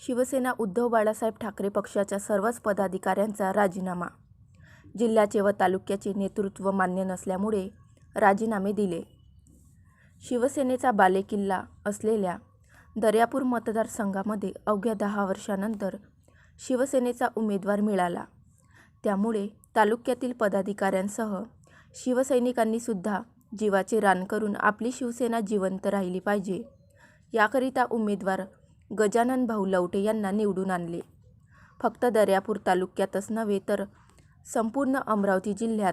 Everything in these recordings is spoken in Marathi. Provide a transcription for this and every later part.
शिवसेना उद्धव बाळासाहेब ठाकरे पक्षाच्या सर्वच पदाधिकाऱ्यांचा राजीनामा. जिल्ह्याचे व तालुक्याचे नेतृत्व मान्य नसल्यामुळे राजीनामे दिले. शिवसेनेचा बालेकिल्ला असलेल्या दर्यापूर मतदारसंघामध्ये अवघ्या दहा वर्षानंतर शिवसेनेचा उमेदवार मिळाला. त्यामुळे तालुक्यातील पदाधिकाऱ्यांसह शिवसैनिकांनीसुद्धा जीवाचे रान करून आपली शिवसेना जिवंत राहिली पाहिजे याकरिता उमेदवार गजानन भाऊ लवटे यांना निवडून आणले. फक्त दर्यापूर तालुक्यातच नव्हे तर संपूर्ण अमरावती जिल्ह्यात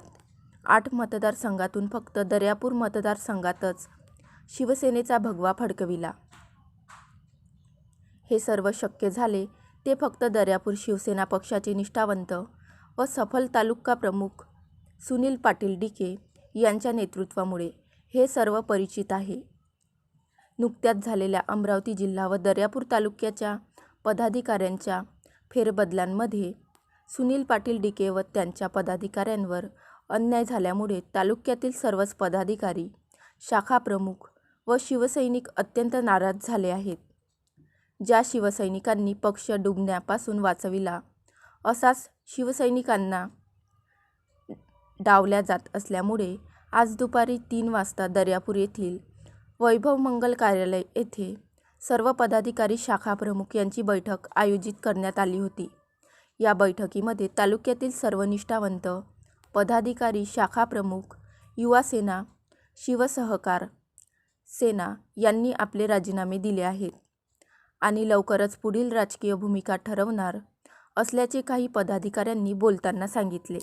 आठ मतदारसंघातून फक्त दर्यापूर मतदारसंघातच शिवसेनेचा भगवा फडकविला. हे सर्व शक्य झाले ते फक्त दर्यापूर शिवसेना पक्षाचे निष्ठावंत व सफल तालुका प्रमुख सुनील पाटील डिके यांच्या नेतृत्वामुळे हे सर्व परिचित आहे. नुकत्याच झालेल्या अमरावती जिल्हा व दर्यापूर तालुक्याच्या पदाधिकाऱ्यांच्या फेरबदलांमध्ये सुनील पाटील डिके व त्यांच्या पदाधिकाऱ्यांवर अन्याय झाल्यामुळे तालुक्यातील सर्वच पदाधिकारी शाखा प्रमुख व शिवसैनिक अत्यंत नाराज झाले आहेत. ज्या शिवसैनिकांनी पक्ष डुबण्यापासून वाचविला असाच शिवसैनिकांना डावल्या जात असल्यामुळे आज दुपारी तीन वाजता दर्यापूर येथील वैभव मंगल कार्यालय येथे सर्व पदाधिकारी शाखा प्रमुख यांची बैठक आयोजित करण्यात आली होती. या बैठकीमध्ये तालुक्यातील सर्व निष्ठावंत पदाधिकारी शाखा प्रमुख युवा सेना शिवसहकार सेना यांनी आपले राजीनामे दिले आहेत आणि लवकरच पुढील राजकीय भूमिका ठरवणार असल्याचे काही पदाधिकाऱ्यांनी बोलताना सांगितले.